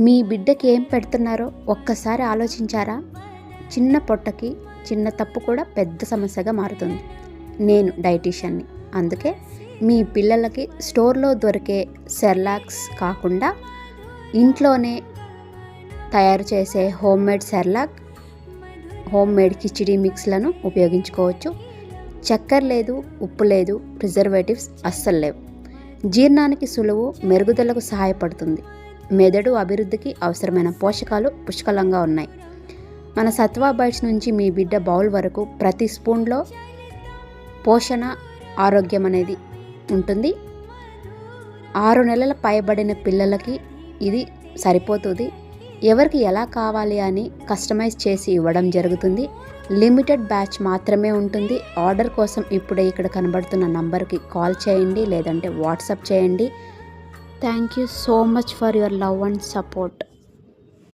మీ బిడ్డకి ఏం పెడుతున్నారో ఒక్కసారి ఆలోచించారా? చిన్న పొట్టకి చిన్న తప్పు కూడా పెద్ద సమస్యగా మారుతుంది. నేను డైటీషియన్ని. అందుకే మీ పిల్లలకి స్టోర్లో దొరికే సెర్లాక్స్ కాకుండా ఇంట్లోనే తయారు చేసే home made Cerelac home made khichdi మిక్స్లను ఉపయోగించుకోవచ్చు. చక్కెర లేదు ఉప్పు లేదు ప్రిజర్వేటివ్స్ అస్సలు లేవు. జీర్ణానికి సులువు మెరుగుదలకు సహాయపడుతుంది. మెదడు అభివృద్ధికి అవసరమైన పోషకాలు పుష్కలంగా ఉన్నాయి. మన సత్వా బైట్స్ నుంచి మీ బిడ్డ బౌల్ వరకు ప్రతి స్పూన్లో పోషణ ఆరోగ్యం అనేది ఉంటుంది. ఆరు నెలల పైబడిన పిల్లలకి ఇది సరిపోతుంది. ఎవరికి ఎలా కావాలి అని కస్టమైజ్ చేసి ఇవ్వడం జరుగుతుంది. లిమిటెడ్ బ్యాచ్ మాత్రమే ఉంటుంది. ఆర్డర్ కోసం ఇప్పుడే ఇక్కడ కనబడుతున్న నంబర్కి కాల్ చేయండి లేదంటే వాట్సాప్ చేయండి. Thank you so much for your love and support.